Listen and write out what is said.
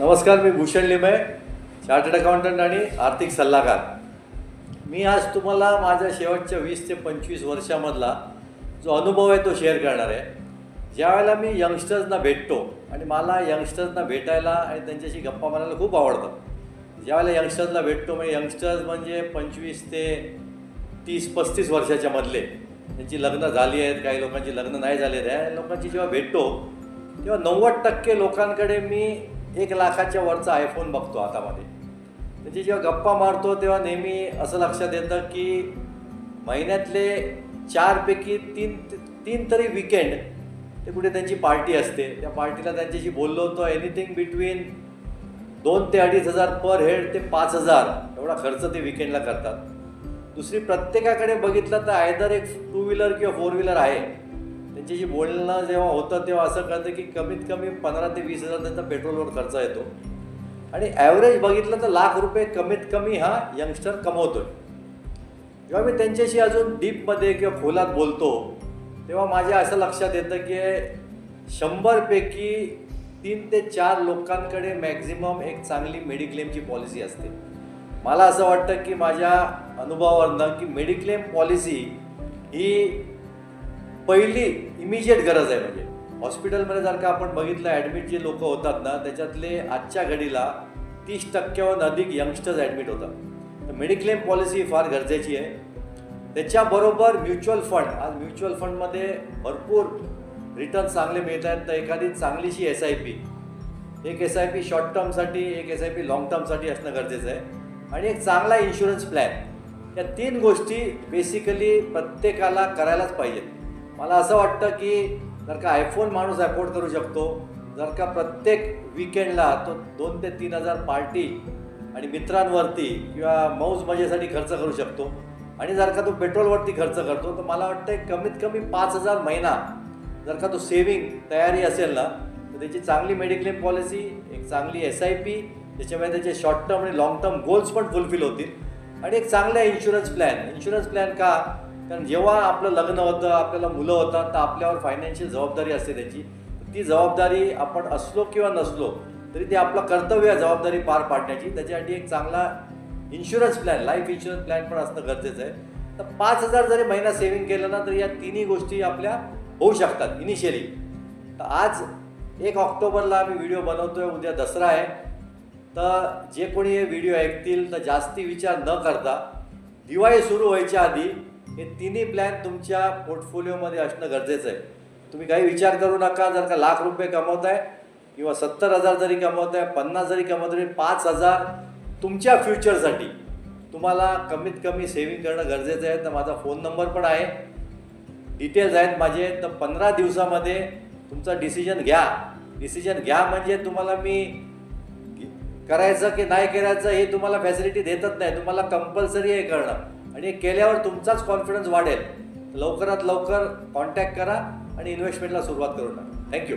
नमस्कार मी Bhushan Limaye chartered accountant आणि आर्थिक सल्लागार. मी आज तुम्हाला माझ्या शेवटच्या वीस ते पंचवीस वर्षामधला जो अनुभव आहे तो शेअर करणार आहे. ज्यावेळेला मी यंगस्टर्सना भेटतो आणि मला यंगस्टर्सना भेटायला आणि त्यांच्याशी गप्पा मारायला खूप आवडतं. ज्यावेळेला यंगस्टर्सला भेटतो म्हणजे यंगस्टर्स म्हणजे पंचवीस ते तीस पस्तीस वर्षाच्या मधले. त्यांची लग्न झाली आहेत काही लोकांची लग्न नाही झाले या लोकांची जेव्हा भेटतो तेव्हा नव्वद टक्के लोकांकडे मी एक लाखाच्या वरचा आयफोन बघतो हातामध्ये. त्याची जेव्हा गप्पा मारतो तेव्हा नेहमी असं लक्षात येतं की महिन्यातले चारपैकी तीन तीन तरी विकेंड ते कुठे त्यांची पार्टी असते. त्या पार्टीला त्यांच्याशी बोललो होतो एनिथिंग बिटवीन दोन ते अडीच हजार पर हेड ते पाच हजार. एवढा खर्च ते विकेंडला करतात. दुसरी प्रत्येकाकडे बघितलं तर आयदर एक टू व्हीलर किंवा फोर व्हीलर आहे. त्यांच्याशी बोलणं जेव्हा होतं तेव्हा असं कळतं की कमीत कमी पंधरा ते वीस हजार त्यांचा पेट्रोलवर खर्च येतो. आणि ॲव्हरेज बघितलं तर लाख रुपये कमीत कमी हा यंगस्टर कमवतोय. जेव्हा मी त्यांच्याशी अजून डीपमध्ये किंवा खोलात बोलतो तेव्हा माझ्या असं लक्षात येतं की शंभरपैकी तीन ते चार लोकांकडे मॅक्झिमम एक चांगली मेडिक्लेमची पॉलिसी असते. मला असं वाटतं की माझ्या अनुभवावरनं की मेडिक्लेम पॉलिसी ही पहिली इमिजिएट गरज आहे म्हणजे. हॉस्पिटलमध्ये जर का आपण बघितलं ॲडमिट जे लोक होतात ना त्याच्यातले आजच्या घडीला तीस टक्क्याहून अधिक यंगस्टर्स ॲडमिट होतात. तर मेडिक्लेम पॉलिसी फार गरजेची आहे. त्याच्याबरोबर म्युच्युअल फंड आज म्युच्युअल फंडमध्ये भरपूर रिटर्न चांगले मिळत आहेत. तर एखादी चांगलीशी एस आय पी एक एस आय पी शॉर्ट टर्मसाठी एक एस आय पी लाँग टर्मसाठी असणं गरजेचं आहे. आणि एक चांगला इन्शुरन्स प्लॅन या तीन गोष्टी बेसिकली प्रत्येकाला करायलाच पाहिजेत. मला असं वाटतं की जर का आयफोन माणूस अफोर्ड करू शकतो जर का प्रत्येक विकेंडला तो दोन ते तीन हजार पार्टी आणि मित्रांवरती किंवा मौज मजेसाठी खर्च करू शकतो. आणि जर का तो पेट्रोलवरती खर्च करतो तर मला वाटतं कमीत कमी पाच हजार महिना जर का तो सेविंग तयारी असेल ना तर त्याची चांगली मेडिक्लेम पॉलिसी एक चांगली एस आय पी त्याच्यामुळे त्याचे शॉर्ट टर्म आणि लॉंग टर्म गोल्स पण फुलफिल होतील. आणि एक चांगला इन्शुरन्स प्लॅन इन्शुरन्स प्लॅन का? कारण जेव्हा आपलं लग्न होतं आपल्याला मुलं होतात तर आपल्यावर फायनान्शियल जबाबदारी असते त्याची. ती जबाबदारी आपण असलो किंवा नसलो तरी ते आपलं कर्तव्य आहे जबाबदारी पार पाडण्याची. त्याच्यासाठी एक चांगला insurance plan life insurance plan पण असणं गरजेचं आहे. तर पाच हजार जरी महिना सेव्हिंग केलं ना तर या तिन्ही गोष्टी आपल्या होऊ शकतात इनिशियली तर आज एक ऑक्टोबरला आम्ही व्हिडिओ बनवतोय उद्या दसरा आहे. तर जे कोणी हे व्हिडिओ ऐकतील तर जास्ती विचार न करता दिवाळी सुरू व्हायच्या आधी हे तिन्ही प्लॅन तुमच्या पोर्टफोलिओमध्ये असणं गरजेचं आहे. तुम्ही काही विचार करू नका जर का लाख रुपये कमवताय किंवा सत्तर हजार जरी कमवताय पन्नास जरी कमवताय पाच हजार तुमच्या फ्युचरसाठी तुम्हाला कमीत कमी सेव्हिंग करणं गरजेचं आहे. तर माझा फोन नंबर पण आहे. डिटेल्स आहेत माझे. तर पंधरा दिवसामध्ये तुमचा डिसिजन घ्या. डिसिजन घ्या म्हणजे तुम्हाला मी करायचं की नाही करायचं हे तुम्हाला फॅसिलिटी देतच नाही. तुम्हाला कंपल्सरी आहे करणं. आणि हे केल्यावर तुमचाच कॉन्फिडन्स वाढेल. लवकरात लवकर कॉन्टॅक्ट करा आणि इन्व्हेस्टमेंटला सुरुवात करू नका थँक्यू